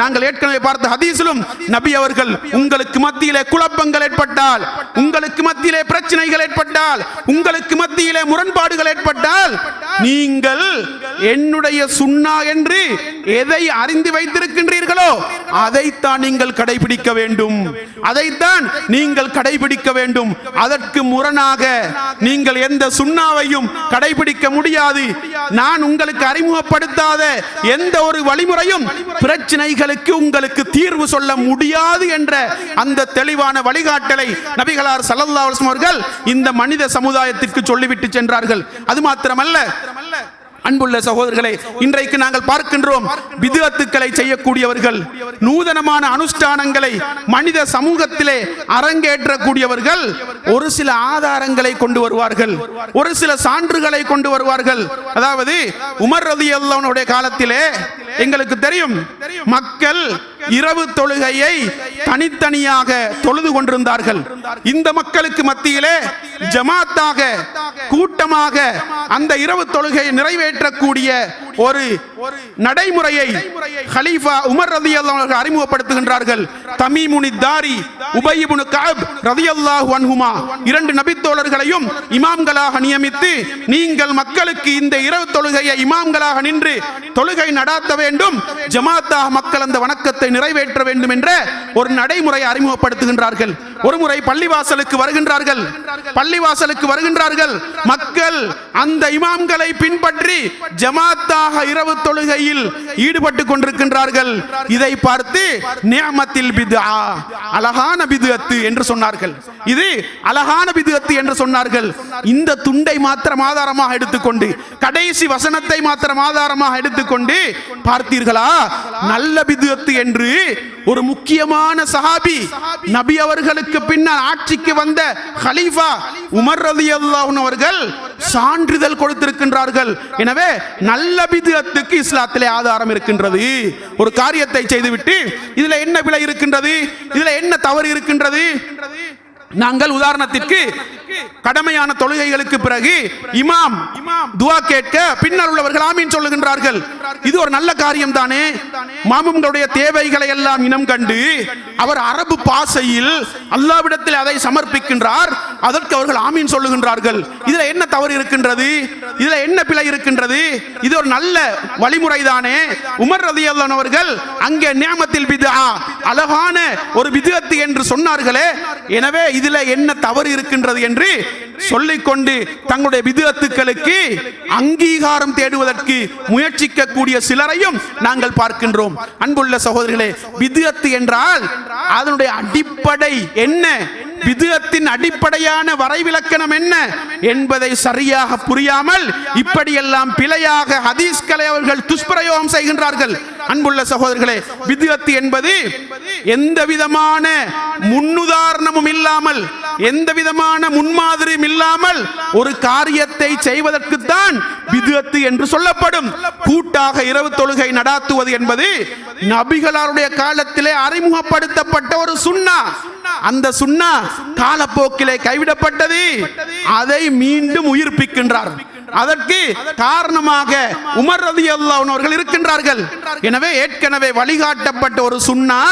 நாங்கள் ஏற்கனவே பார்த்த ஹதீஸிலும் நபி அவர்கள் உங்களுக்கு மத்தியிலே குழப்பங்கள் ஏற்பட்டால் உங்களுக்கு மத்தியிலே பிரச்சனைகள் ஏற்பட்டால் உங்களுக்கு மத்தியிலே முரண்பாடுகள் ஏற்பட்டால் நீங்கள் என்னுடைய சுன்னா என்று எதை அறிந்து வைத்திருக்கின்றீர்களோ அதைத்தான் நீங்கள் கடைபிடிக்க வேண்டும். அதைத்தான் நீங்கள் கடைபிடிக்க வேண்டும். அதற்கு முரணாக நீங்கள் எந்த சுண்ணாவையும் கடைபிடிக்க முடியாது. நான் உங்களுக்கு அறிமுகப்படுத்தாத எந்த ஒரு வழிமுறையும் பிரச்சனைகள் பிரச்சனைகளுக்கு உங்களுக்கு தீர்வு சொல்ல முடியாது என்ற அந்த தெளிவான வழிகாட்டலை நபிகளார் ஸல்லல்லாஹு அவர்கள் இந்த மனித சமுதாயத்திற்கு சொல்லிவிட்டு சென்றார்கள். அது மாத்திரமல்ல அன்புள்ள சகோதரர்களே இன்றைக்கு நாங்கள் பார்க்கின்றோம் விதத்துக்களை செய்யக்கூடியவர்கள் நூதனமான அனுஷ்டானங்களை மனித சமூகத்திலே அரங்கேற்றக்கூடியவர்கள் ஒரு சில ஆதாரங்களை கொண்டு வருவார்கள் ஒரு சில சான்றுகளை கொண்டு வருவார்கள். அதாவது உமர் ரதி அல்லவனுடைய காலத்திலே எங்களுக்கு தெரியும். மக்கள் இரவு தொழுகையை தனித்தனியாக தொழுது கொண்டிருந்தார்கள். இந்த மக்களுக்கு மத்தியிலே ஜமாத்தாக கூட்டமாக அந்த இரவு தொழுகையை நிறைவேற்றக்கூடிய ஒரு நடைமுறையை ஹலீஃபா உமர் ரதி அவர்கள் அறிமுகப்படுத்துகின்றார்கள். தமீமுனி தாரி உபயிபுனு கஅப் ரதியல்லாஹு அன்ஹுமா. இரண்டு நபித்தோழர்களையும் இமாம்களாக நியமித்து நீங்கள் மக்களுக்கு இந்த இரவு தொழுகையை இமாம்களாக நின்று தொழுகை நடாத்த வேண்டும் ஜமாத்தாக மக்கள் அந்த வணக்கத்தை நிறைவேற்ற வேண்டும் என்ற ஒரு நடைமுறை அறிமுகப்படுத்துகின்றார்கள். ஒரு முறை பள்ளிவாசலுக்கு வருகின்றார்கள். பள்ளிவாசலுக்கு வருகின்றார்கள். மக்கள் அந்த இமாம்களை பின்பற்றி ஜமாத்தாக இரவு தொழுகையில் ஈடுபட்டு கொண்டிருக்கின்றார்கள். இதை பார்த்து நியமத்தில் பித்ஆ அழகான பிதுகத்து என்று சொன்னார்கள். இது அழகான பிதுகத்து என்று சொன்னார்கள். இந்த துண்டை மாத்திரம் ஆதாரமாக எடுத்துக்கொண்டு கடைசி வசனத்தை மாத்திரம் ஆதாரமாக எடுத்துக்கொண்டு பார்த்தீர்களா? நல்ல பிதுகத்து என்று ஒரு முக்கியமான சஹாபி நபி அவர்களுக்கு பின்னால் ஆட்சிக்கு வந்த ஹலீஃபா உமர் ரலியல்லாஹு அவர்கள் சான்றிதழ் கொடுத்திருக்கின்றார்கள். எனவே நல்ல பிதுஅத்துக்கு இஸ்லாத்திலே ஆதாரம் இருக்கின்றது. ஒரு காரியத்தை செய்துவிட்டு இதுல என்ன விலை இருக்கின்றது? இதுல என்ன தவறு இருக்கின்றது? நாங்கள் உதாரணத்திற்கு கடமையான தொழுகைகளுக்கு பிறகு இமாம் துவா கேட்க பின்னர் உள்ளவர்கள் ஆமீன் சொல்லுகின்றார்கள். இது ஒரு நல்ல காரியம் தானே மாமுங்களுடைய தேவைகளை எல்லாம் இனம் கண்டு அவர் அரபு பாசையில் அல்லாவிடத்தில் அதை சமர்ப்பிக்கின்றார். அதற்கு அவர்கள் ஆமீன் சொல்லுகின்றார்கள். இதுல என்ன தவறு இருக்கின்றது? இதுல என்ன பிழை இருக்கின்றது? இது ஒரு நல்ல வழிமுறை தானே உமர் ரதியல்லான் அவர்கள் அங்கே நியமத்தில் பிதா அழகான ஒரு விதத்து என்று சொன்னார்களே. எனவே இதுல என்ன தவறு இருக்கின்றது என்று சொல்லிக்கொண்டு தங்களுடைய விதத்துக்களுக்கு அங்கீகாரம் தேடுவதற்கு முயற்சிக்கக்கூடிய சிலரையும் நாங்கள் பார்க்கின்றோம். அன்புள்ள சகோதரிகளே விதத்து என்றால் அதனுடைய அடிப்படை என்ன? விதத்தின் அடிப்படையான வரைவிலக்கணம் என்ன என்பதை சரியாக புரியாமல் இப்படியெல்லாம் பிழையாக ஹதீஸ்களை அவர்கள் துஷ்பிரயோகம் செய்கின்றார்கள். அன்புள்ள சகோதரர்களே விதத்து என்பது எந்த விதமான முன்னுதாரணமும் இல்லாமல் எந்த விதமான முன்மாதிரியும் இல்லாமல் ஒரு காரியத்தை செய்வதற்குத்தான் விதத்து என்று சொல்லப்படும். கூட்டாக இரவு தொழுகை நடாத்துவது என்பது நபிகளாருடைய காலத்திலே அறிமுகப்படுத்தப்பட்ட ஒரு சுன்னா அந்த சுன்னா காலப்போக்கிலே கைவிடப்பட்டது. அதை மீண்டும் உயிர்ப்பிக்கின்றார். அதற்கு காரணமாக உமர் ரதி அவர்கள் இருக்கின்றார்கள். எனவே ஏற்கனவே வழிகாட்டப்பட்ட ஒரு சுன்னா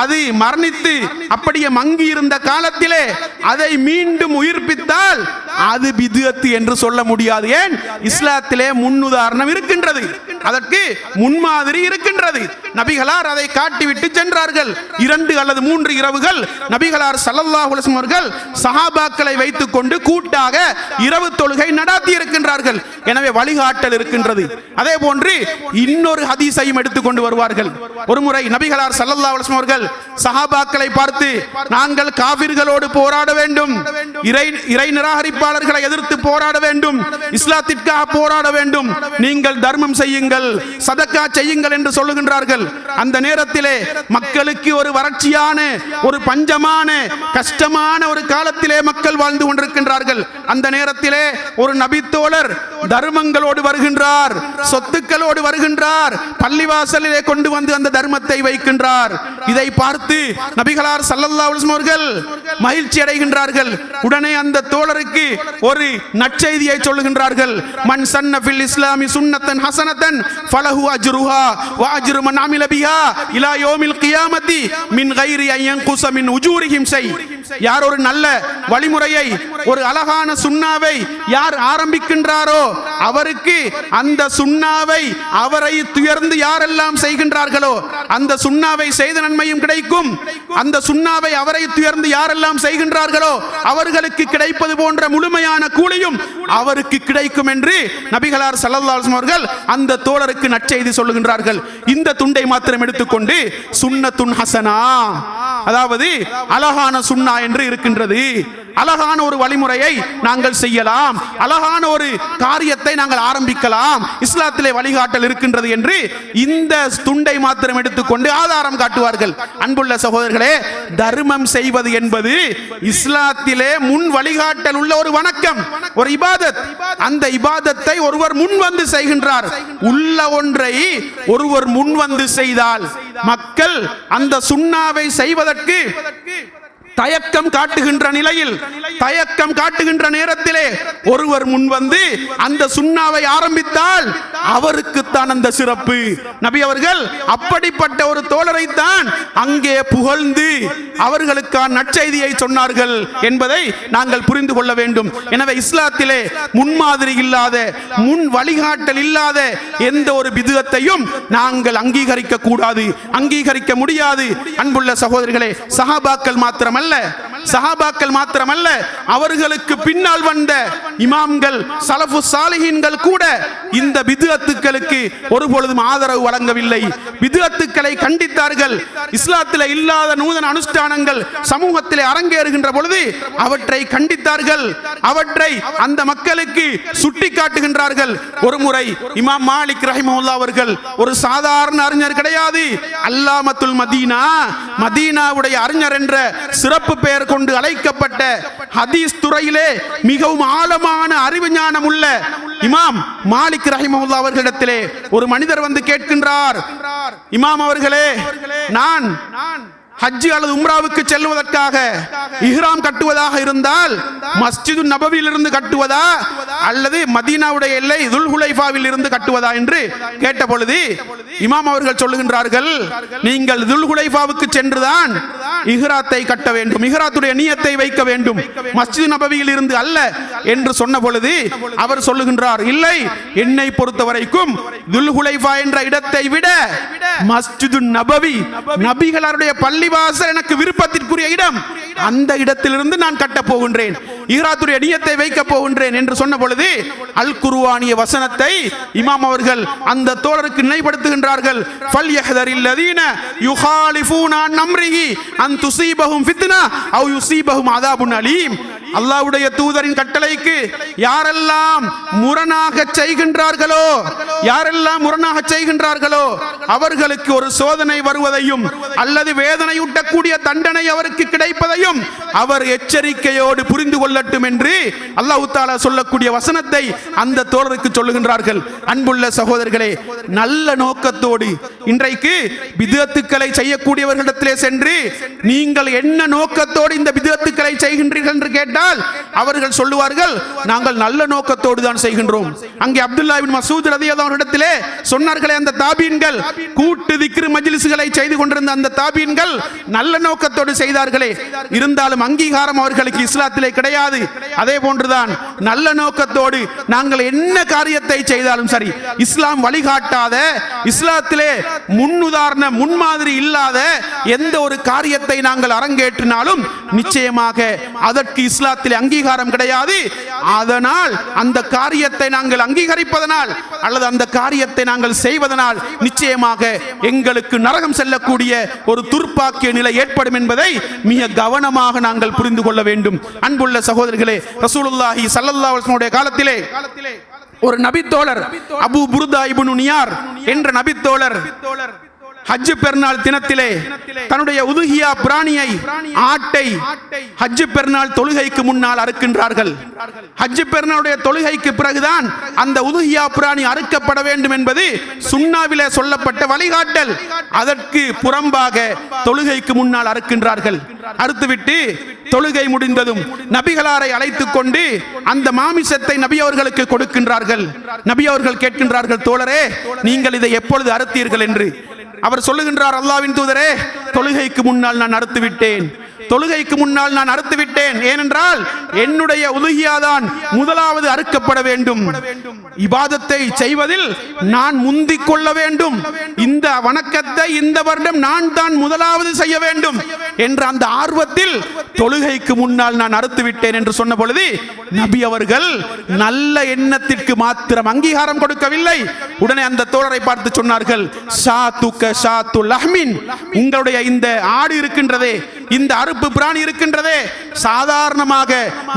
அது மரணித்து அப்படியே மங்கி இருந்த காலத்திலே அதை மீண்டும் உயிர்ப்பித்தால் அது பிதுஅத்து என்று சொல்ல முடியாது. ஏன்? இஸ்லாத்திலே முன்னுதாரணம் இருக்கின்றது. அதற்கு முன்மாதிரி இருக்கின்றது. நபிகளார் அதை காட்டிவிட்டு சென்றார்கள். இரண்டு அல்லது மூன்று இரவுகள் நபிகளார் ஸல்லல்லாஹு அவர்கள் சஹாபாக்களை வைத்துக் கொண்டு கூட்டாக இரவு தொழுகை நடாத்தி இருக்கின்றார்கள். எனவே வழிகாட்டல் இருக்கின்றது. அதே போன்று இன்னொரு ஹதீஸையும் எடுத்துக்கொண்டு வருவார்கள். ஒரு முறை நபிகளார் ஸல்லல்லாஹு அலைஹி அவர்கள் சஹாபாக்களை பார்த்து நாங்கள் காவிர்களோடு போராட வேண்டும். இறை இறை நிராகரிப்பார் தொழிலாளர்களை எதிர்த்து போராட வேண்டும். இஸ்லாத்திற்காக போராட வேண்டும். நீங்கள் தர்மம் செய்யுங்கள் சதக்கா செய்யுங்கள் என்று சொல்லுகின்றார்கள். அந்த நேரத்திலே மக்களுக்கு ஒரு வறட்சியான ஒரு பஞ்சமான கஷ்டமான ஒரு காலத்திலே மக்கள் வாழ்ந்து கொண்டிருக்கின்றார்கள். அந்த நேரத்திலே ஒரு நபித்தோழர் தர்மங்களோடு வருகின்றார் சொத்துக்களோடு வருகின்றார் பள்ளிவாசலிலே கொண்டு வந்து அந்த தர்மத்தை வைக்கின்றார். இதை பார்த்து நபிகளார் சல்லல்லா அவர்கள் மகிழ்ச்சி அடைகின்றார்கள் உடனே அந்த தோழருக்கு ஒரு நற்செய்தியை சொல்லுகின்றார்கள். மன் சன்ன ஃபில் இஸ்லாமி சுன்னத்தன் ஹசனத்தன் ஃபலஹு அஜ்ருஹா வ அஜ்ரு மன் அமில பிஹா இலா யௌமில் கியாமத்தி மின் கைரி ஐயன் குச மின் உஜூரிஹிம் செய். யார் ஒரு நல்ல வழிமுறையை ஒரு அழகான சுண்ணாவை யார் ஆரம்பிக்கின்றாரோ அவருக்கு அந்த சுண்ணாவை அவரை துயர்ந்து யாரெல்லாம் செய்கின்றார்களோ அந்த சுண்ணாவை செய்த நன்மையும் கிடைக்கும். அந்த சுண்ணாவை அவரை துயர்ந்து யாரெல்லாம் செய்கின்றார்களோ அவர்களுக்கு கிடைப்பது போன்ற முழுமையான கூலியும் அவருக்கு கிடைக்கும் என்று நபிகளார் ஸல்லல்லாஹு அவர்கள் அந்த தோழருக்கு நற்செய்தி சொல்லுகின்றார்கள். இந்த துண்டை மாத்திரம் எடுத்துக்கொண்டு சுன்னத்துன் ஹசனா அதாவது அழகான சுண்ணா என்று இருக்கின்றது. அழகான ஒரு வழிமுறையை நாங்கள் செய்யலாம். அழகான ஒரு காரியத்தை நாங்கள் ஆரம்பிக்கலாம். இஸ்லாத்திலே வழிகாட்டல் இருக்கின்றது என்று இந்த துண்டை மாத்திரம் எடுத்துக்கொண்டு ஆதாரம் காட்டுவார்கள். அன்புள்ள சகோதரர்களே தர்மம் செய்வது என்பது இஸ்லாத்திலே முன் வழிகாட்டல் உள்ள ஒரு வணக்கம் ஒரு இபாதத். அந்த இபாதத்தை ஒருவர் முன் வந்து செய்கின்றார். உள்ள ஒன்றை ஒருவர் முன் வந்து செய்தால் மக்கள் அந்த சுண்ணாவை செய்வதற்கு தயக்கம் காட்டுகின்ற நிலையில் தயக்கம் காட்டுகின்ற நேரத்திலே ஒருவர் முன் வந்து அந்த சுண்ணாவை ஆரம்பித்தால் அவருக்குத்தான் அந்த சிறப்பு. நபி அவர்கள் அப்படிப்பட்ட ஒரு தோழரை தான் அங்கே புகழ்ந்து அவர்களுக்கான நற்செய்தியை சொன்னார்கள் என்பதை நாங்கள் புரிந்து கொள்ள வேண்டும். எனவே இஸ்லாத்திலே முன்மாதிரி இல்லாத முன் வழிகாட்டல் இல்லாத எந்த ஒரு விதத்தையும் நாங்கள் அங்கீகரிக்க கூடாது அங்கீகரிக்க முடியாது. அன்புள்ள சகோதரிகளே சஹாபாக்கள் மாத்திரமல்ல சஹாபாக்கள் மாத்திரமல்ல அவர்களுக்கு பின்னால் வந்த இமாம்கள் சலஃபு சாலிஹீன்கள் கூட இந்த பிதுஅத்துக்களுக்கு ஒருபொழுதும் ஆதரவு வழங்கவில்லை. பிதுஅத்துக்களை கண்டித்தார்கள். இஸ்லாத்தில் இல்லாத நூதன அனுஷ்டானங்கள் சமூகத்திலே அரங்கேறுகின்ற பொழுது அவற்றை கண்டித்தார்கள். அவற்றை அந்த மக்களுக்கு சுட்டி காட்டுகின்றார்கள் ஒரு முறை இமாம் மாலிக் ரஹிமஹுல்லா அவர்கள் ஒரு சாதாரண அறிஞர் கிடையாது. அல்லாமத்துல் மதீனா மதீனாவுடைய அறிஞர் என்ற சிறப்பு பெயர் கொண்டு அழைக்கப்பட்ட ஹதீஸ் துறையிலே மிகவும் ஆழமான அறிவு ஞானம் உள்ள இமாம் மாலிக் ரஹிமஹுல்லா அவர்களிடத்திலே ஒரு மனிதர் வந்து கேட்கின்றார். இமாம் அவர்களே நான் ஹஜ்ஜு அல்லது உம்ராவுக்கு செல்வதற்காக இஹ்ராம் கட்டுவதாக இருந்தால் மஸ்ஜிது நபவியிலிருந்து கட்டுவதா அல்லது மதீனாவுடைய எல்லை துல்ஹுலைஃபாவில் இருந்து கட்டுவதா என்று கேட்ட பொழுது இமாம் அவர்கள் சொல்லுகின்றார்கள் நீங்கள் துல்ஹுலைஃபாவுக்கு சென்றுதான் இஹ்ராத்தை கட்ட வேண்டும் இஹ்ராத்துடைய நியத்தை வைக்க வேண்டும் மஸ்ஜிது நபவியில் இருந்து அல்ல என்று சொன்ன பொழுது அவர் சொல்லுகின்றார் இல்லை என்னை பொறுத்த வரைக்கும் துல்ஹுலைஃபா என்ற இடத்தை விட மஸ்ஜிது நபவி. நபிகளாருடைய பள்ளிவாசல் எனக்கு விருப்பத்திற்குரிய இடம். அந்த இடத்திலிருந்து நான் கட்டப் போகின்றேன். ஈராத்துடைய நியத்தை வைக்க போகின்றேன் என்று சொன்ன பொழுது அல் குருவானிய வசனத்தை இமாம் அவர்கள் அந்த தோழருக்கு நினைப்படுத்துகின்றார்கள் ஃபல் யஹ்தரில் லதீன யுஹாலிஃபூனா நம்ரிஹி அன் துஸீபஹும் ஃபித்னா அவ் யுஸீபஹும் அதாபுன் அலீம். அல்லாவுடைய தூதரின் கட்டளைக்கு யாரெல்லாம் முரணாக செய்கின்றார்களோ யாரெல்லாம் முரணாக செய்கின்றார்களோ அவர்களுக்கு ஒரு சோதனை வருவதையும் அல்லது வேதனையூட்டக்கூடிய தண்டனை அவருக்கு கிடைப்பதையும் அவர் எச்சரிக்கையோடு புரிந்து கொள்ளட்டும் என்று அல்லாஹ் தாலா சொல்லக்கூடிய வசனத்தை அந்த தோழருக்கு சொல்லுகின்றார்கள். அன்புள்ள சகோதரர்களே நல்ல நோக்கத்தோடு இன்றைக்கு விதத்துக்களை செய்யக்கூடியவர்களிடத்திலே சென்று நீங்கள் என்ன நோக்கத்தோடு இந்த விதத்துக்களை செய்கின்றீர்கள் என்று கேட்டால் கேட்டால் அவர்கள் சொல்லுவார்கள் நாங்கள் நல்ல நோக்கத்தோடு தான் செய்கின்றோம். அங்கே அப்துல்லாவின் மசூத் ரதி அவரிடத்திலே சொன்னார்களே அந்த தாபீன்கள் கூட்டு திக்ரு மஜிலிசுகளை செய்து கொண்டிருந்த அந்த தாபீன்கள் நல்ல நோக்கத்தோடு செய்தார்களே. இருந்தாலும் அங்கீகாரம் அவர்களுக்கு இஸ்லாத்திலே கிடையாது. அதே போன்றுதான் நல்ல நோக்கத்தோடு நாங்கள் என்ன காரியத்தை செய்தாலும் சரி இஸ்லாம் வழிகாட்டாத இஸ்லாத்திலே முன்னுதாரண முன்மாதிரி இல்லாத எந்த ஒரு காரியத்தை நாங்கள் அரங்கேற்றினாலும் நிச்சயமாக அதற்கு இஸ்லாம் இஸ்லாத்திலே அங்கீகாரம் கிடையாது. அதனால் அந்த காரியத்தை நாங்கள் அங்கீகரிப்பதனால் அல்லது அந்த காரியத்தை நாங்கள் செய்வதனால் நிச்சயமாக எங்களுக்கு நரகம் செல்லக்கூடிய ஒரு துர்ப்பாக்கிய நிலை ஏற்படும் என்பதை மிக கவனமாக நாங்கள் புரிந்து கொள்ள வேண்டும். அன்புள்ள சகோதரர்களே ரசூலுல்லாஹி ஸல்லல்லாஹு காலத்திலே ஒரு நபித்தோழர் அபு புருதா இபுனு நியார் என்ற நபித்தோழர் ஹஜ் பெருநாள் தினத்திலே தன்னுடைய உதுகியா பிராணியை ஆட்டை ஹஜ் பெருநாள் தொழுகைக்கு முன்னால் அறுக்கின்றார்கள். ஹஜ் பெருநாளுடைய தொழுகைக்கு பிறகுதான் அந்த உதுகியா பிராணி அறுக்கப்பட வேண்டும் என்பது சுண்ணாவிலே சொல்லப்பட்ட வழிகாட்டல். அதற்கு புறம்பாக தொழுகைக்கு முன்னால் அறுக்கின்றார்கள். அறுத்துவிட்டு தொழுகை முடிந்ததும் நபிகளாரை அழைத்துக் கொண்டு அந்த மாமிசத்தை நபி அவர்களுக்கு கொடுக்கின்றார்கள். நபி அவர்கள் கேட்கின்றார்கள் தோழரே நீங்கள் இதை எப்பொழுது அறுத்தீர்கள்? என்று. அவர் சொல்லுகின்றார் அல்லாவின் தூதரே தொழுகைக்கு முன்னால் நான் அறுத்து விட்டேன் தொழுகைக்கு முன்னால் நான் அறுத்து விட்டேன் ஏனென்றால் என்னுடைய உதுகியாதான் முதலாவது அறுக்கப்பட வேண்டும். இபாதத்தை செய்வதில் நான் முந்திக் கொள்ள வேண்டும். இந்த வணக்கத்தை இந்த வருடம் நான் தான் முதலாவது செய்ய வேண்டும் என்ற அந்த ஆர்வத்தில் தொழுகைக்கு முன்னால் நான் அறுத்து விட்டேன் என்று சொன்ன பொழுது நபி அவர்கள் நல்ல எண்ணத்திற்கு மாத்திரம் அங்கீகாரம் கொடுக்கவில்லை. உடனே அந்த தோழரை பார்த்து சொன்னார்கள் சா துக்க சா து லஹ்மின் உங்களுடைய இந்த ஆடு இருக்கின்றதே இந்த அறுப்பு பிராணி இருக்கின்றதே. சாதாரணமாக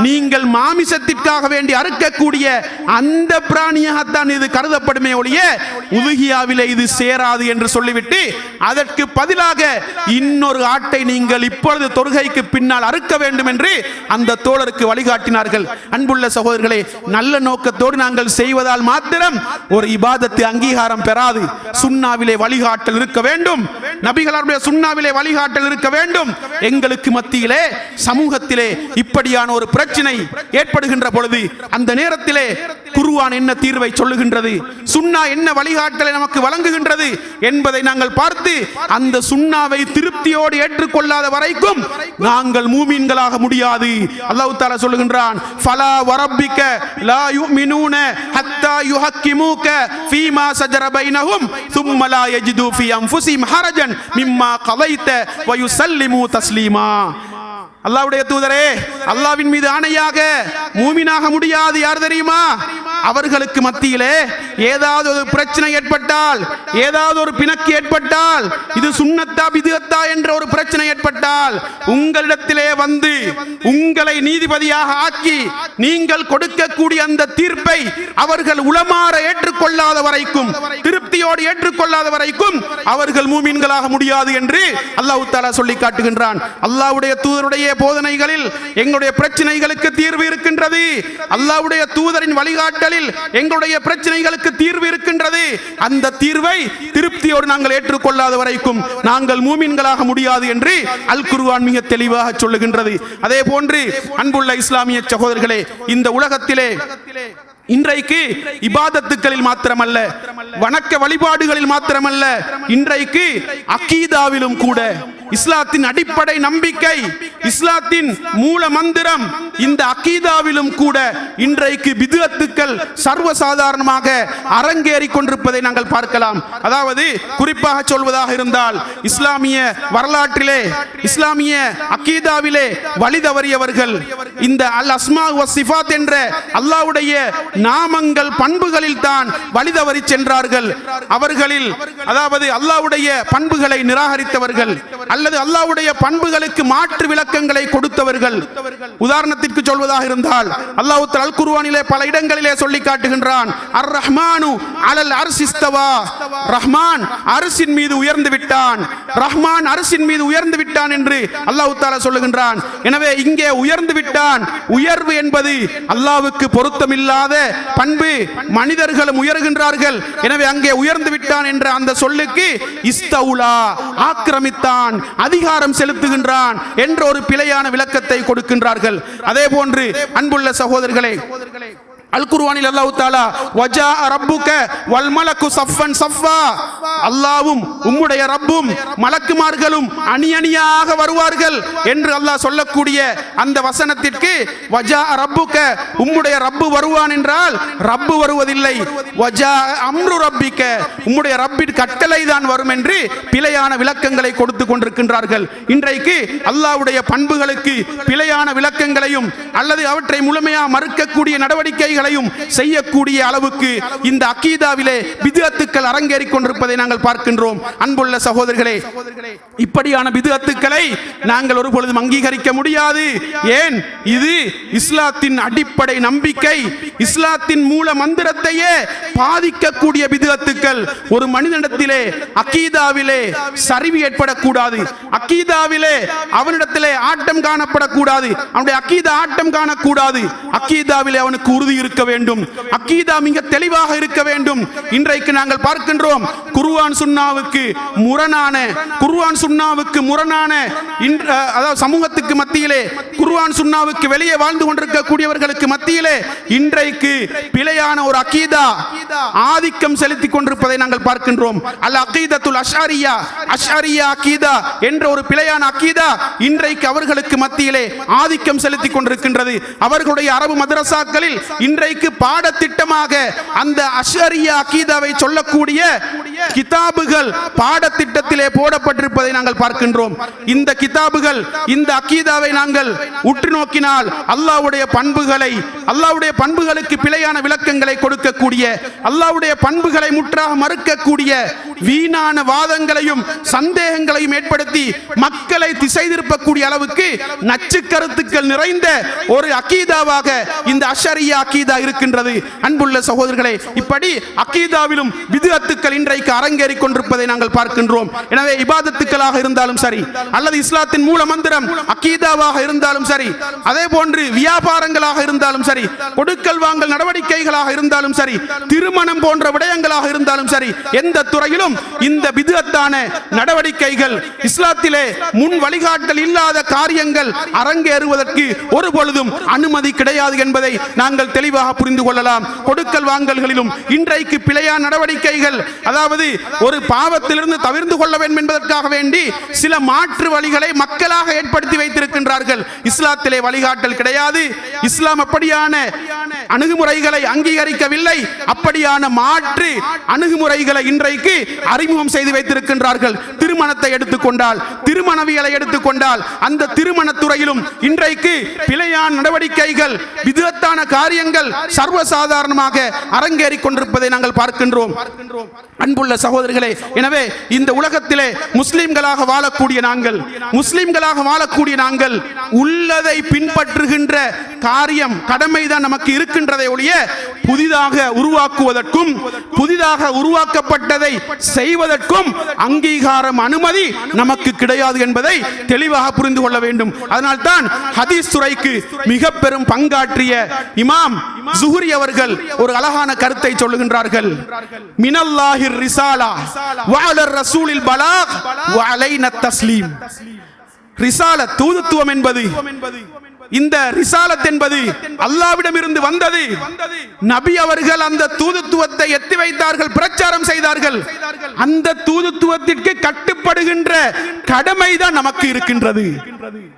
நீங்கள் மாமிசத்திற்காக வேண்டி அறுக்கக்கூடிய அந்த பிராணியாகத்தான் இது கருதப்படுமே ஒழிய உதுகியாவிலே இது சேராது என்று சொல்லிவிட்டு அதற்கு பதிலாக இன்னொரு ஆட்டை நீங்கள் இப்பொழுது தொழுகைக்கு பின்னால் அறுக்க வேண்டும் என்று அந்த தோழருக்கு வழிகாட்டினார்கள். அன்புள்ள சகோதரர்களே நல்ல நோக்கத்தோடு நாங்கள் செய்வதால் மாத்திரம் ஒரு இபாதத்து அங்கீகாரம் பெறாது. சுண்ணாவிலே வழிகாட்டல் இருக்க வேண்டும். நபிகளாருடைய சுண்ணாவிலே வழிகாட்டல் இருக்க வேண்டும். எங்களுக்கு மத்தியிலே சமூகத்தில் இப்படியான ஒரு பிரச்சனை ஏற்படுகின்ற பொழுது அந்த நேரத்திலே குருவான் என்ன தீர்வை சொல்லுகின்றது சுண்ணா என்ன வழிகாட்டலை நமக்கு வழங்குகின்றது என்பதை நாங்கள் பார்த்து அந்த சுண்ணாவை திருப்தியோடு ஏற்றுக்கொள்ளாத வரைக்கும் நாங்கள் மூமீன்களாக முடியாது அல்லாஹ் தாலா சொல்லுகின்றான் ஃபலா வரப்பிக்க லா யுமினூன ஹத்தா யுஹக்கிமூக ஃபீமா சஜர பைனஹும் ثم لا يجدوا في انفسهم حرجا مما قضيت ويسلموا تسليما அல்லாவுடைய தூதரே அல்லாஹ்வின் மீது ஆணையாக மூமினாக முடியாது. யார் தெரியுமா? அவர்களுக்கு மத்தியிலே ஏதாவது ஒரு பிரச்சனை ஏற்பட்டால் ஏதாவது ஒரு பிணக்கு ஏற்பட்டால் இது சுண்ணத்தா விதுகத்தா என்ற ஒரு பிரச்சனை ஏற்பட்டால் உங்களிடத்திலே வந்து உங்களை நீதிபதியாக ஆக்கி நீங்கள் கொடுக்கக்கூடிய அந்த தீர்ப்பை அவர்கள் உளமாற ஏற்றுக்கொள்ளாத வரைக்கும் திருப்தியோடு ஏற்றுக்கொள்ளாத வரைக்கும் அவர்கள் மூமின்களாக முடியாது என்று அல்லாஹ் தாலா சொல்லி காட்டுகின்றான். அல்லாவுடைய தூதருடைய போதனைகளில் எங்களுடைய பிரச்சனைகளுக்கு தீர்வு இருக்கின்றது. அல்லாவுடைய தூதரின் நாளில் எங்களுடைய பிரச்சனைகளுக்கு தீர்வு இருக்கின்றது. அந்த தீர்வை திருப்தியோடு நாங்கள் ஏற்றுக்கொள்ளாத வரைக்கும் நாங்கள் மூமின்களாக முடியாது என்று அல் குருவான் மிக தெளிவாக சொல்லுகின்றது. அதே போன்று அன்புள்ள இஸ்லாமிய சகோதரர்களே இந்த உலகத்திலே இன்றைக்கு இபாதத்துக்களில் மாத்திரமல்ல வணக்க வழிபாடுகளில் மாத்திரமல்ல இன்றைக்கு அக்கீதாவிலும் கூட இஸ்லாத்தின் அடிப்படை நம்பிக்கை இஸ்லாத்தின் மூல மந்திரம் இந்த அக்கீதாவிலும் கூட இன்றைக்கு பிதுகத்துக்கள் சர்வசாதாரணமாக அரங்கேறி கொண்டிருப்பதை நாங்கள் பார்க்கலாம். அதாவது குறிப்பாக சொல்வதாக இருந்தால் இஸ்லாமிய வரலாற்றிலே இஸ்லாமிய அக்கீதாவிலே வழி தவறியவர்கள் இந்த அல் அஸ்மா சிபாத் சிஃபாத் என்ற அல்லாஹ்வுடைய நாமங்கள் பண்புகளில் தான் வழி தவறி சென்றார்கள். அவர்களில் அதாவது அல்லாஹ்வுடைய பண்புகளை நிராகரித்தவர்கள் அல் அல்லது அல்லாவுடைய பண்புகளுக்கு மாற்று விளக்கங்களை கொடுத்தவர்கள். உதாரணத்திற்கு சொல்வதாக இருந்தால் அல்லாஹ் அல் குருவானிலே பல இடங்களிலே சொல்லி காட்டுகின்றான் அர் ரஹ்மானு அலல் அர்சிஸ்தவா ரஹ்மான் அரசின் மீது உயர்ந்து விட்டான். ரஹ்மான் அரசின் மீது உயர்ந்து விட்டான் என்று அல்லாஹ் தாலா சொல்லுகின்றான். எனவே இங்கே உயர்ந்து விட்டான். உயர்வு என்பது அல்லாவுக்கு பொருத்தமில்லாத பண்பு. மனிதர்களும் உயர்கின்றார்கள். எனவே அங்கே உயர்ந்து விட்டான் என்ற அந்த சொல்லுக்கு இஸ்தவுலா ஆக்கிரமித்தான். அதிகாரம் செலுத்துகின்றான் என்ற ஒரு பிழையான விளக்கத்தை கொடுக்கின்றார்கள். அதே போன்று அன்புள்ள சகோதரர்களே அல் குர்ஆனில் அல்லாஹ் தாலா வஜா ரப்புக வல் மலக்கு சஃபன் சஃபா அல்லாவும் உம்முடைய ரப்பும் மலக்குமார்களும் அணி அணியாக வருவார்கள் என்று அல்லாஹ் சொல்லக்கூடிய அந்த வசனத்திற்கு வஜா ரப்புக உம்முடைய ரப்பு வருவான் என்றால் ரப்பு வருவதில்லை. வஜா அம்ரு ரப்பிக்க உம்முடைய ரப்பின் கட்டளை தான் வரும் என்று பிழையான விளக்கங்களை கொடுத்து கொண்டிருக்கின்றார்கள். இன்றைக்கு அல்லாஹ்வுடைய பண்புகளுக்கு பிழையான விளக்கங்களையும் அல்லது அவற்றை முழுமையாக மறுக்கக்கூடிய நடவடிக்கைகள் நடவடிக்கைகளையும் செய்யக்கூடிய அளவுக்கு இந்த அக்கீதாவிலே பிதுஅத்துக்கள் அரங்கேறி கொண்டிருப்பதை நாங்கள் பார்க்கின்றோம். அன்புள்ள சகோதரர்களே இப்படியான பிதுஅத்துக்களை நாங்கள் ஒரு பொழுதும் அங்கீகரிக்க முடியாது. ஏன்? இது இஸ்லாத்தின் அடிப்படை நம்பிக்கை. இஸ்லாத்தின் மூல மந்திரத்தையே பாதிக்கக்கூடிய பிதுஅத்துக்கள் ஒரு மனிதனிடத்திலே அக்கீதாவிலே சரிவு ஏற்படக்கூடாது. அக்கீதாவிலே அவனிடத்திலே ஆட்டம் காணப்படக்கூடாது. அவனுடைய அக்கீதா ஆட்டம் காணக்கூடாது. அக்கீதாவிலே அவனுக்கு உறுதி இருக்க இருக்க வேண்டும். அக்கீதா மிக தெளிவாக இருக்க வேண்டும். இன்றைக்கு நாங்கள் பார்க்கின்றோம் குருவான் சுன்னாவுக்கு முரணான குருவான் சுன்னாவுக்கு முரணான அதாவது சமூகத்துக்கு மத்தியிலே குருவான் சுன்னாவுக்கு வெளியே வாழ்ந்து கொண்டிருக்கக்கூடியவர்களுக்கு மத்தியிலே இன்றைக்கு பிழையான ஒரு அக்கீதா ஆதிக்கம் செலுத்திக் கொண்டிருப்பதை நாங்கள் பார்க்கின்றோம். அல்ல அக்கீதத்துல் அஷாரியா அஷாரியா அக்கீதா என்ற ஒரு பிழையான அக்கீதா இன்றைக்கு அவர்களுக்கு மத்தியிலே ஆதிக்கம் செலுத்திக் கொண்டிருக்கின்றது. அவர்களுடைய அரபு மதரசாக்களில் இன்றைக்கு பாடத்திட்டமாக அந்த அஷாரியா அகீதாவை சொல்லக்கூடிய கிதாபுகள் பாடத்திட்டத்திலே போடப்பட்டிருப்பதை நாங்கள் பார்க்கின்றோம். இந்த கிதாபுகள் இந்த அக்கீதாவை நாங்கள் உற்று நோக்கினால் அல்லாவுடைய பண்புகளை அல்லாவுடைய பண்புகளுக்கு பிழையான விளக்கங்களை கொடுக்கக்கூடிய அல்லாவுடைய பண்புகளை முற்றாக மறுக்கக்கூடிய வீணான வாதங்களையும் சந்தேகங்களையும் ஏற்படுத்தி மக்களை திசை திருப்பக்கூடிய அளவுக்கு நச்சு கருத்துக்கள் நிறைந்த ஒரு அக்கீதாவாக இந்த அஷரியா அக்கீதா இருக்கின்றது. அன்புள்ள சகோதரர்களே இப்படி அக்கீதாவிலும் விதுகத்துக்கள் இன்றைக்கு அரங்கேறி கொண்டிருப்பதை நாங்கள் பார்க்கின்றோம். எனவே இபாதத்துக்களாக இருந்தாலும் சரி அல்லது இஸ்லாத்தின் மூல மந்திரம் அக்கீதாவாக இருந்தாலும் சரி அதே போன்று வியாபாரங்களாக இருந்தாலும் சரி கொடுக்கல் வாங்கல் நடவடிக்கைகளாக இருந்தாலும் சரி திருமணம் போன்ற விடயங்களாக இருந்தாலும் சரி எந்த துறையிலும் இந்த விதத்தான நடவடிக்கைகள் இஸ்லாத்திலே முன் வழிகாட்டல் இல்லாத காரியங்கள் அரங்கேறுவதற்கு ஒரு பொழுதும் அனுமதி கிடையாது என்பதை நாங்கள் தெளிவாக புரிந்து கொள்ளலாம். கொடுக்கல் வாங்கல்களிலும் இன்றைக்கு பிழையா நடவடிக்கைகள் அதாவது ஒரு பாவத்திலிருந்து தவிர்ந்து கொள்ள வேண்டும் என்பதற்காக வேண்டி சில மாற்று வழிகளை மக்களாக ஏற்படுத்தி வைத்திருக்கின்றார்கள். இஸ்லாத்திலே வழிகாட்டல் கிடையாது. இஸ்லாம் அப்படியான அணுகுமுறைகளை அங்கீகரிக்கவில்லை. அப்படியான மாற்று அணுகுமுறைகளை இன்றைக்கு அறிமுகம் செய்து வைத்திருக்கின்றார்கள். திருமணத்தை எடுத்துக்கொண்டால் திருமணவியலை எடுத்துக்கொண்டால் அந்த திருமணத் துறையிலும் இன்றைக்கு பிழையான நடவடிக்கைகள் விதத்தான காரியங்கள் சர்வசாதாரணமாக அரங்கேறிக் கொண்டிருப்பதை நாங்கள் பார்க்கின்றோம். அன்புள்ள சகோதரர்களே எனவே இந்த உலகத்திலே முஸ்லிம்களாக வாழக்கூடிய நாங்கள் முஸ்லிம்களாக வாழக்கூடிய நாங்கள் உள்ளதை பின்பற்றுகின்ற காரியம் கடமைதான் நமக்கு இருக்கின்றதை ஒழிய புதிதாக உருவாக்குவதற்கும் புதிதாக உருவாக்கப்பட்டதை செய்வதற்கும் அங்கீகாரம் அனுமதி நமக்கு கிடையாது என்பதை தெளிவாக புரிந்து கொள்ள வேண்டும். அதனால்தான் ஹதீஸ் துறைக்கு மிக பெரும் பங்காற்றிய இமாம் zuhri அவர்கள் ஒரு அழகான கருத்தை சொல்லுகின்றார்கள். மினல்லாஹிர் ரிசாலா. வஅலர் ரசூலில் பலாக் வஅலைன தஸ்லீம். ரிசால தூதுத்துவம் என்பது இந்த ரிசாலத் என்பது அல்லாவிடம் இருந்து வந்தது. நபி அவர்கள் அந்த தூதுத்துவத்தை எத்தி வைத்தார்கள் பிரச்சாரம் செய்தார்கள். அந்த தூதுத்துவத்திற்கு கட்டுப்படுகின்ற கடமைதான் நமக்கு இருக்கின்றது.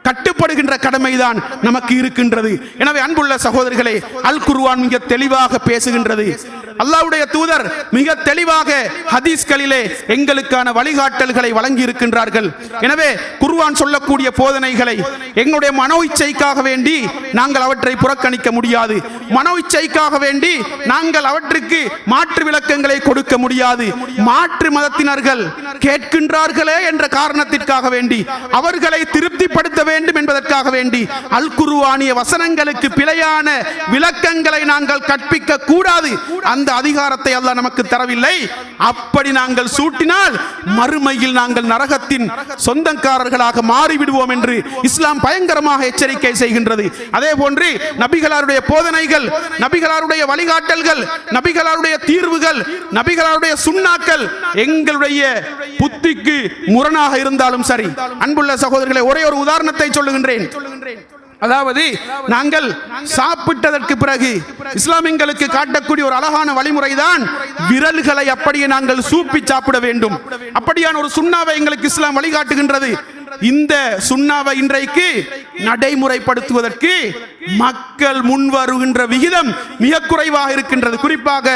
கட்டுப்படுகின்ற கடமைதான் நமக்கு இருக்கின்றது. எனவே அன்புள்ள சகோதரிகளே அல் குருவான் மிக தெளிவாக பேசுகின்றது. அல்லாவுடைய தூதர் மிக தெளிவாக ஹதீஸ்களிலே எங்களுக்கான வழிகாட்டல்களை வழங்கி இருக்கின்றார்கள் எனவே குருவான் சொல்லக்கூடிய போதனைகளை எங்களுடைய மனோ இச்சைக்காக வேண்டி நாங்கள் அவற்றை புறக்கணிக்க முடியாது. மனோ இச்சைக்காக வேண்டி நாங்கள் அவற்றுக்கு மாற்று விளக்கங்களை கொடுக்க முடியாது. மாற்று மதத்தினர்கள் கேட்கின்றார்களே என்ற காரணத்திற்காக வேண்டி அவர்களை திருப்தி திருப்திப்படுத்த வேண்டும் என்பதற்காக வேண்டி அல் குருவானிய வசனங்களுக்கு பிழையான விளக்கங்களை நாங்கள் கற்பிக்க கூடாது. அந்த அதிகாரத்தை அல்லாஹ் நமக்கு தரவில்லை. அப்படி நாங்கள் சூட்டினால் மறுமையில் நாங்கள் நரகத்தின் சொந்தக்காரர்களாக மாறிவிடுவோம் என்று இஸ்லாம் பயங்கரமாக எச்சரிக்கை செய்கின்றது. அதே போன்று நபிகளாருடைய போதனைகள் நபிகளாருடைய வழிகாட்டல்கள் நபிகளாருடைய தீர்வுகள் நபிகளாருடைய சுண்ணாக்கள் எங்களுடைய புத்திக்கு முரணாக இருந்தாலும் சரி. அன்புள்ள சகோதரர்களை ஒரே ஒரு உதாரணத்தை சொல்லுகின்றேன். அதாவது நாங்கள் சாப்பிட்டதற்கு பிறகு இஸ்லாமியங்களுக்கு காட்டக்கூடிய ஒரு அழகான வழிமுறைதான் விரல்களை அப்படியே நாங்கள் சூப்பி சாப்பிட வேண்டும். அப்படியான ஒரு சுண்ணாவை எங்களுக்கு இஸ்லாம் வழிகாட்டுகின்றது. இந்த சுண்ணாவை இன்றைக்கு நடைமுறைப்படுத்துவதற்கு மக்கள் முன் வருகின்ற விகிதம் மிக குறைவாக இருக்கின்றது. குறிப்பாக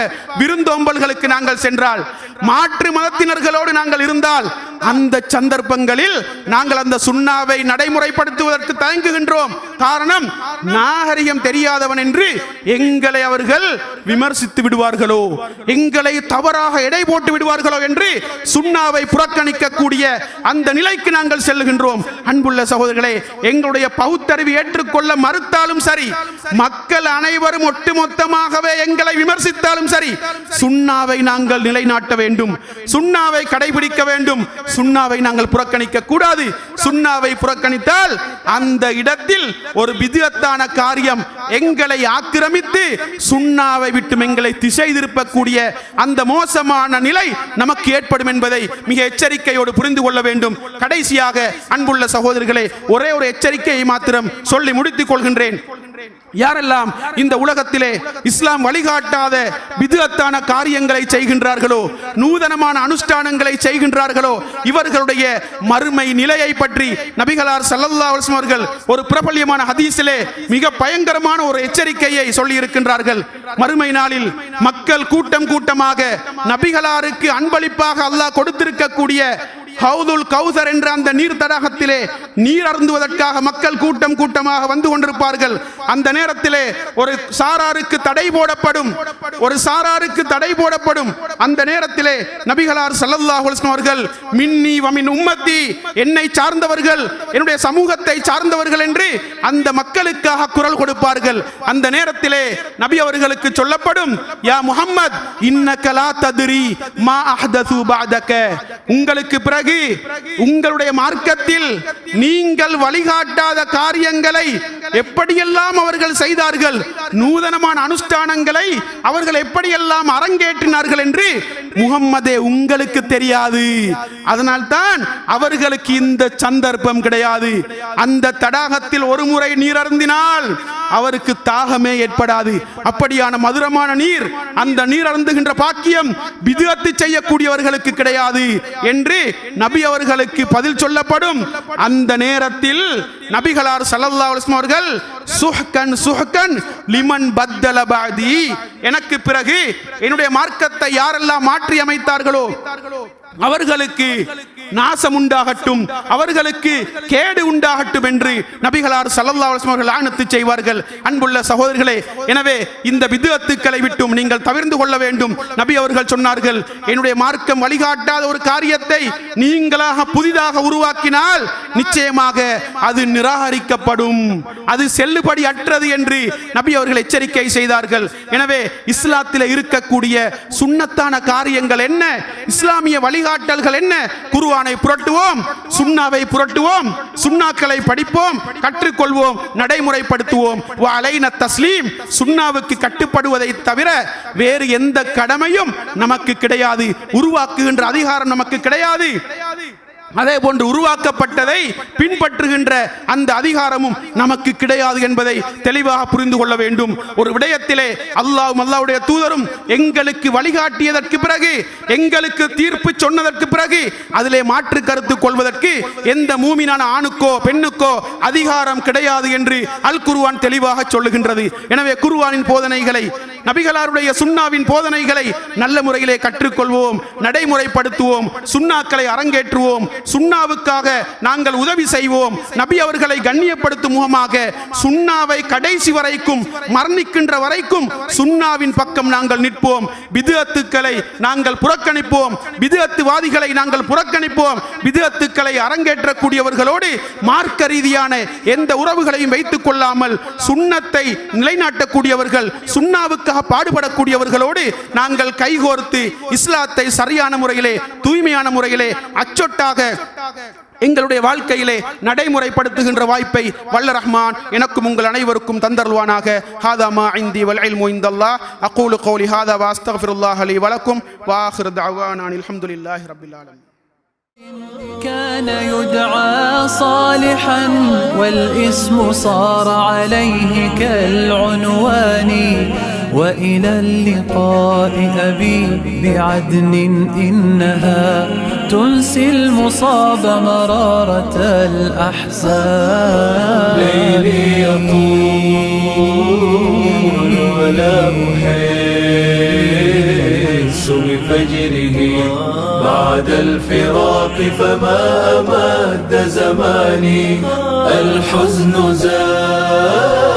விருந்தோம்பல்களுக்கு நாங்கள் சென்றால் மாற்று மதத்தினர்களோடு நாங்கள் இருந்தால் அந்த சந்தர்ப்பங்களில் நாங்கள் அந்த சுண்ணாவை நடைமுறைப்படுத்துவதற்கு தயங்குகின்றோம். காரணம் நாகரிகம் தெரியாதவன் என்று எங்களை அவர்கள் விமர்சித்து விடுவார்களோ எங்களை தவறாக எடை போட்டு விடுவார்களோ என்று சுண்ணாவை புறக்கணிக்கக்கூடிய அந்த நிலைக்கு நாங்கள் செல்லுகின்றோம். அன்புள்ள சகோதரர்களே எங்களுடைய பௌத்தறிவு ஏற்றுக்கொள்ள மறுத்தாலும் சரி மக்கள் அனைவரும் ஒட்டுமொத்தமாகவே எங்களை விமர்சித்தாலும் சரி சுண்ணாவை நாங்கள் நிலைநாட்ட வேண்டும். சுண்ணாவை கடைபிடிக்க வேண்டும். சுண்ணாவை நாங்கள் புறக்கணிக்க கூடாது. சுண்ணாவை புறக்கணித்தால் அந்த இடத்தில் ஒரு விதத்தான காரியம் எங்களை ஆக்கிரமித்து சுண்ணாவை விட்டு எங்களை திசை திருப்பக்கூடிய அந்த மோசமான நிலை நமக்கு ஏற்படும் என்பதை மிக எச்சரிக்கையோடு புரிந்து கொள்ள வேண்டும். கடைசியாக அன்புள்ள சகோதரிகளே ஒரே ஒரு எச்சரிக்கையை மாத்திரம் சொல்லி முடித்துக் கொள்கின்றேன். யாரெல்லாம் இந்த உலகத்திலே இஸ்லாம் வழிகாட்டாத விதுஅத்தான காரியங்களை செய்கின்றார்களோ நூதனமான அனுஷ்டானங்களை செய்கின்றார்களோ இவர்களுடைய மறுமை நிலையை பற்றி நபிகளார் சல்லல்லா அவர்கள் ஒரு பிரபல்யமான ஹதீஸிலே மிக பயங்கரமான ஒரு எச்சரிக்கையை சொல்லி இருக்கின்றார்கள் மறுமை நாளில் மக்கள் கூட்டம் கூட்டமாக நபிகளாருக்கு அன்பளிப்பாக அல்லாஹ் கொடுத்திருக்கக்கூடிய ஹவுதுல் கௌசர் என்ற அந்த நீர் தடாகத்திலே நீர் அருந்துவதற்காக மக்கள் கூட்டம் கூட்டமாக வந்து கொண்டிருப்பார்கள். அந்த நேரத்திலே ஒரு சாராருக்கு தடை போடப்படும். ஒரு சாராருக்கு தடை போடப்படும். அந்த நேரத்திலே நபிகளார் ஸல்லல்லாஹு அவர்கள் மின்னி வமின் உம்மத்தி என்னை சார்ந்தவர்கள் என்னுடைய சமூகத்தை சார்ந்தவர்கள் என்று அந்த மக்களுக்காக குரல் கொடுப்பார்கள். அந்த நேரத்திலே நபி அவர்களுக்கு சொல்லப்படும் யா முஹம்மத் இன்னக ததுரி மா அஹ்தது பாதக உங்களுக்கு பிறகு உங்களுடைய மார்க்கத்தில் நீங்கள் வழிகாட்டாத காரியங்களை எப்படியெல்லாம் அவர்கள் செய்தார்கள் நூதனமான அனுஷ்டானங்களை அவர்கள் எப்படியெல்லாம் அரங்கேற்றினார்கள் என்று முகம்மதே உங்களுக்கு தெரியாது. அதனால்தான் அவர்களுக்கு இந்த சந்தர்ப்பம் கிடையாது. அந்த தடாகத்தில் ஒரு முறை நீர் அருந்தினால் அவருக்கு தாகமே ஏற்படாது. அப்படியான மதுரமான நீர் அந்த நீர் அருந்துகின்ற பாக்கியம் விதத்து செய்யக்கூடியவர்களுக்கு கிடையாது என்று நபி அவர்களுக்கு பதில் சொல்லப்படும். அந்த நேரத்தில் நபிகளார் சல்லல்லா அலுவலம் அவர்கள் சுஹ்கன் சுஹ்கன் லிமன் பத்தல பாதி. எனக்கு பிறகு என்னுடைய மார்க்கத்தை யாரெல்லாம் மாற்றி அமைத்தார்களோ அவர்களுக்கு நாசம் உண்டாகட்டும் அவர்களுக்கு கேடு உண்டாகட்டும் என்று நபிகளார் ஸல்லல்லாஹு அவர்கள் ஆணத்து செய்வார்கள். அன்புள்ள சகோதரர்களே எனவே இந்த விதுஅத்துக்களை விட்டும் நீங்கள் தவிர்ந்து கொள்ள வேண்டும். நபி அவர்கள் சொன்னார்கள் என்னுடைய மார்க்கம் வழிகாட்டாத ஒரு காரியத்தை நீங்களாக புதிதாக உருவாக்கினால் நிச்சயமாக அது நிராகரிக்கப்படும். அது செல்லுபடி அற்றது என்று நபி அவர்கள் எச்சரிக்கை செய்தார்கள். எனவே இஸ்லாத்தில் இருக்கக்கூடிய சுண்ணத்தான காரியங்கள் என்ன? இஸ்லாமிய வழிகாட்டல்கள் என்ன? குர்ஆனை புரட்டுவோம் சுண்ணாவை புரட்டுவோம் சுன்னாக்களை படிப்போம் கற்றுக்கொள்வோம் நடைமுறைப்படுத்துவோம். அலைன தஸ்லீம் சுன்னாவுக்கு கட்டுப்படுவதை தவிர வேறு எந்த கடமையும் நமக்கு கிடையாது. உருவாக்குகின்ற அதிகாரம் நமக்கு கிடையாது. அதே போன்று உருவாக்கப்பட்டதை பின்பற்றுகின்ற அந்த அதிகாரமும் நமக்கு கிடையாது என்பதை தெளிவாக புரிந்து கொள்ள வேண்டும். ஒரு விடயத்திலே அல்லாஹ் அல்லாவுடைய தூதரும் எங்களுக்கு வழிகாட்டியதற்கு பிறகு எங்களுக்கு தீர்ப்பு சொன்னதற்கு பிறகு அதிலே மாற்று கருத்து கொள்வதற்கு எந்த மூமினான ஆணுக்கோ பெண்ணுக்கோ அதிகாரம் கிடையாது என்று அல் குருவான் தெளிவாக சொல்லுகின்றது. எனவே குருவானின் போதனைகளை நபிகளாருடைய சுன்னாவின் போதனைகளை நல்ல முறையிலே கற்றுக்கொள்வோம் நடைமுறைப்படுத்துவோம் சுண்ணாக்களை அரங்கேற்றுவோம் சுண்ணாவுக்காக நாங்கள் உதவி செய்வோம். நபி அவர்களை கண்ணியப்படுத்தும் முகமாக சுண்ணாவை கடைசி வரைக்கும் மரணிக்கின்ற வரைக்கும் சுண்ணாவின் பக்கம் நாங்கள் நிற்போம். விதுகத்துக்களை நாங்கள் புறக்கணிப்போம். விதுகத்துவாதிகளை நாங்கள் புறக்கணிப்போம். விதுகத்துக்களை அரங்கேற்றக்கூடியவர்களோடு மார்க்க ரீதியான எந்த உறவுகளையும் வைத்துக் கொள்ளாமல் சுண்ணத்தை நிலைநாட்டக்கூடியவர்கள் சுண்ணாவுக்காக பாடுபடக்கூடியவர்களோடு நாங்கள் கைகோர்த்து இஸ்லாத்தை சரியான முறையிலே தூய்மையான முறையிலே அச்சொட்டாக எங்களுடைய வாழ்க்கையிலே நடைமுறைப்படுத்துகின்ற வாய்ப்பை வல்ல ரஹ்மான் எனக்கும் உங்கள் அனைவருக்கும் தந்தருவானாக ஹாதா மா ஐந்தி வல் இல்மு இந்தல்லாஹ் அகூலு கௌலி ஹாதா வாஸ்தக்ஃபிருல்லாஹ் லி வலக்கும் வாஹிர் தஅவானா அல்ஹம்துலில்லாஹி ரப்பில் ஆலமீன் كان يدعى صالحا والاسم صار عليه كالعنوان وإلى اللقاء أبي بعدن إنها تنسي المصاب مرارة الأحزان. ليلي يطول ولا أحس بفجره. بعد الفراق فما أمد زماني. الحزن زاد.